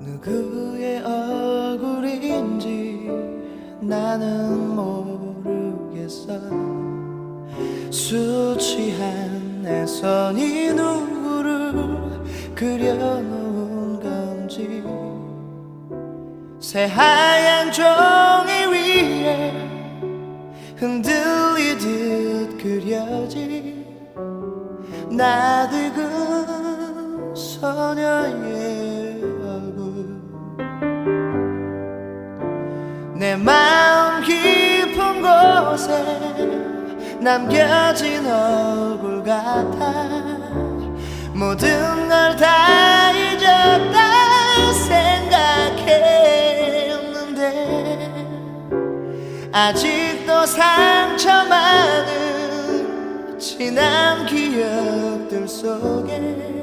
누구의 얼굴인지 나는 모르겠어. 술 취한 내 손이 누구를 그려놓은 건지. 새하얀 종이 위에 흔들리듯 그려진 나득은 소녀의 내 마음 깊은 곳에 남겨진 얼굴 같아. 모든 걸 다 잊었다 생각했는데 아직도 상처 많은 지난 기억들 속에